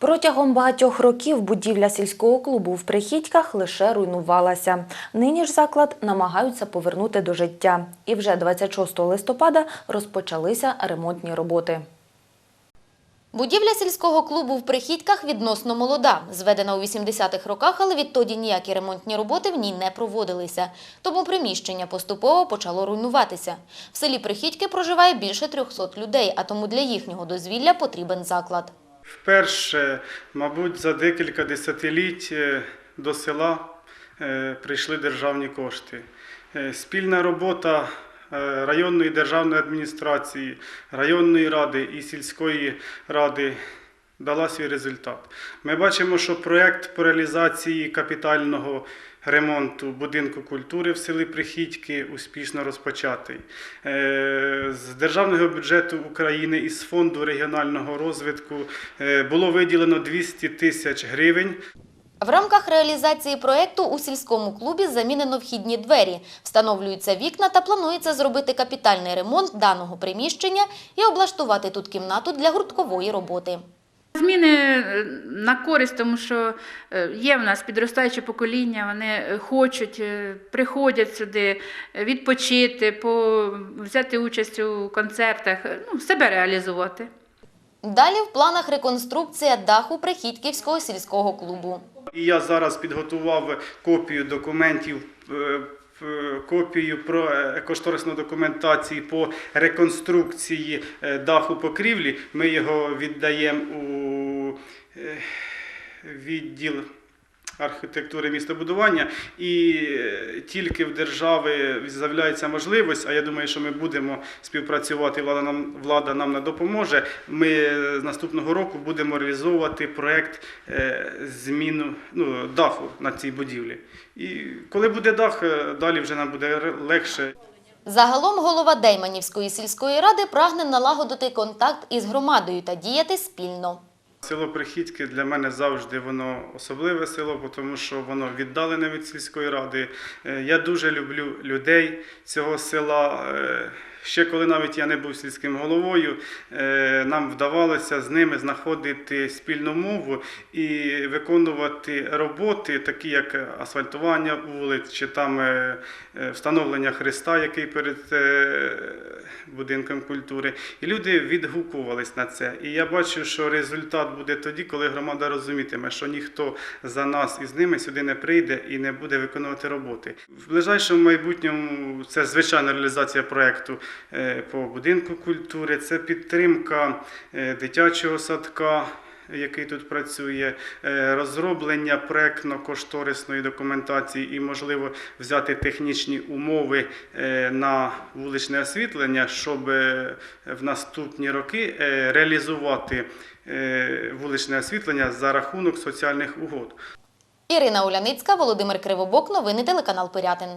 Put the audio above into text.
Протягом багатьох років будівля сільського клубу в Прихідьках лише руйнувалася. Нині ж заклад намагаються повернути до життя. І вже 26 листопада розпочалися ремонтні роботи. Будівля сільського клубу в Прихідьках відносно молода, зведена у 80-х роках, але відтоді ніякі ремонтні роботи в ній не проводилися. Тому приміщення поступово почало руйнуватися. В селі Прихідьки проживає більше 300 людей, а тому для їхнього дозвілля потрібен заклад. Вперше, мабуть, за декілька десятиліть е, до села е, прийшли державні кошти. Е, Спільна робота районної державної адміністрації, районної ради і сільської ради дала свій результат. Ми бачимо, що проєкт по реалізації капітального ремонту будинку культури в селі Прихідьки успішно розпочатий. Е, З державного бюджету України і з фонду регіонального розвитку е, було виділено 200 тисяч гривень В рамках реалізації проєкту у сільському клубі замінено вхідні двері, встановлюються вікна та планується зробити капітальний ремонт даного приміщення і облаштувати тут кімнату для гурткової роботи. Зміни е, на користь, тому що е, є в нас підростаюче покоління, вони е, хочуть, приходять сюди відпочити, по, взяти участь у концертах, ну, себе реалізувати. Далі в планах реконструкція даху Прихідківського сільського клубу. Я зараз підготував копію документів. Копію про кошторисну документації по реконструкції даху покрівлі. Ми його віддаємо у відділ архітектури містобудування, і е, тільки в держави з'являється можливість, а я думаю, що ми будемо співпрацювати, влада нам, влада нам не допоможе. Ми з наступного року будемо реалізовувати проєкт е, зміну ну, даху на цій будівлі. І коли буде дах, е, далі вже нам буде легше. Загалом голова Дейманівської сільської ради прагне налагодити контакт із громадою та діяти спільно. Село Прихідки для мене завжди воно особливе село, тому що воно віддалене від сільської ради. Е, Я дуже люблю людей цього села. Е, Ще коли навіть я не був сільським головою, е, нам вдавалося з ними знаходити спільну мову і виконувати роботи, такі як асфальтування вулиць чи там встановлення Христа, який перед будинком культури. І люди відгукувались на це. І я бачу, що результат буде тоді, коли громада розумітиме, що ніхто за нас і з ними сюди не прийде і не буде виконувати роботи. В ближайшому майбутньому це звичайна реалізація проєкту е, по будинку культури, це підтримка е, дитячого садка. Який тут працює, е, розроблення проектно-кошторисної документації і, можливо, взяти технічні умови е, на вуличне освітлення, щоб е, в наступні роки реалізувати вуличне освітлення за рахунок соціальних угод. Ірина Уляницька, Володимир Кривобок, новини телеканал Пирятин.